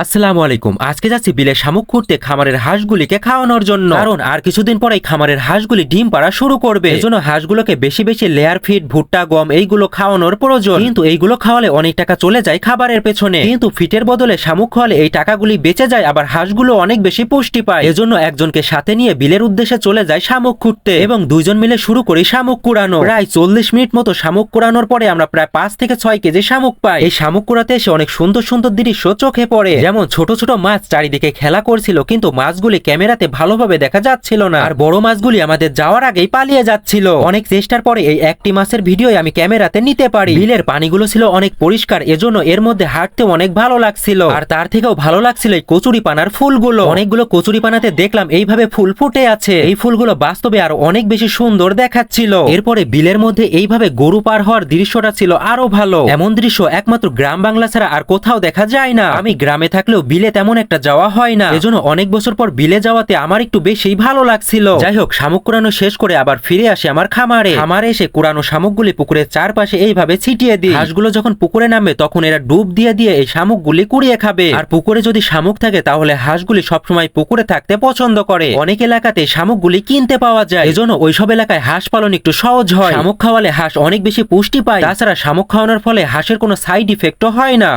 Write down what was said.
আসসালামু আলাইকুম। আজকে যাচ্ছি বিলে শামুক খুঁড়তে খামারের হাঁসগুলিকে খাওয়ানোর জন্য। কারণ আর কিছুদিন পরেই খামারের হাঁসগুলি ডিম পাড়া শুরু করবে। এজন্য হাঁসগুলোকে বেশি বেশি লেয়ার ফিড, ভুট্টা, গম এইগুলো খাওয়ানোর প্রয়োজন। কিন্তু এইগুলো খাওয়ালে অনেক টাকা চলে যায় খাবারের পেছনে। কিন্তু ফিটের বদলে শামুক খাওয়ালে এই টাকাগুলি বেঁচে যায়, আবার হাঁসগুলো অনেক বেশি পুষ্টি পায়। এজন্য একজনকে সাথে নিয়ে বিলের উদ্দেশ্যে চলে যায় শামুক খুঁড়তে। এবং দুইজন মিলে শুরু করি শামুক কুড়ানো। প্রায় চল্লিশ মিনিট মতো শামুক কুড়ানোর পরে আমরা প্রায় পাঁচ থেকে ছয় কেজি শামুক পাই। এই শামুক কুড়াতে এসে অনেক সুন্দর সুন্দর দৃশ্য চোখে পড়ে। যেমন ছোট ছোট মাছ চারিদিকে খেলা করছিল, কিন্তু মাছগুলি ক্যামেরাতে ভালোভাবে দেখা যাচ্ছিল না। আর বড় মাছগুলি আমাদের যাওয়ার আগেই পালিয়ে যাচ্ছিল। অনেক চেষ্টার পরে এই একটি মাছের ভিডিও আমি ক্যামেরাতে নিতে পারি। বিলের পানিগুলো ছিল অনেক পরিষ্কার, এজন্য এর মধ্যে হাঁটতে অনেক ভালো লাগছিল। আর তার থেকেও ভালো লাগছিল এই কচুরি পানার ফুলগুলো। অনেকগুলো কচুরি পানাতে দেখলাম এইভাবে ফুল ফুটে আছে। এই ফুলগুলো বাস্তবে আরও অনেক বেশি সুন্দর দেখাচ্ছিল। এরপরে বিলের মধ্যে এইভাবে গরু পার হওয়ার দৃশ্যটা ছিল আরও ভালো। এমন দৃশ্য একমাত্র গ্রাম বাংলা ছাড়া আর কোথাও দেখা যায় না। আমি গ্রামে থাকলেও বিলে তেমন একটা যাওয়া হয় না। এজন্য অনেক বছর পর বিলে যাওয়াতে আমার একটু বেশি ভালো লাগছিল। যাই হোক শামুক কুড়ানো শেষ করে আবার ফিরে আসে আমার খামারে। খামারে এসে কুড়ানো শামুকগুলি পুকুরের চারপাশে এইভাবে ছিটিয়ে দিই। হাঁসগুলো যখন পুকুরে নামবে, তখন এরা ডুব দিয়ে দিয়ে এই শামুকগুলি কুড়িয়ে খাবে। আর পুকুরে যদি শামুক থাকে, তাহলে হাঁসগুলি সবসময় পুকুরে থাকতে পছন্দ করে। অনেক এলাকাতে শামুকগুলি কিনতে পাওয়া যায়। এজন্য ওইসব এলাকায় হাঁস পালন একটু সহজ হয়। শামুক খাওয়ালে হাঁস অনেক বেশি পুষ্টি পায়। তাছাড়া শামুক খাওয়ানোর ফলে হাঁসের কোনো সাইড ইফেক্টও হয় না।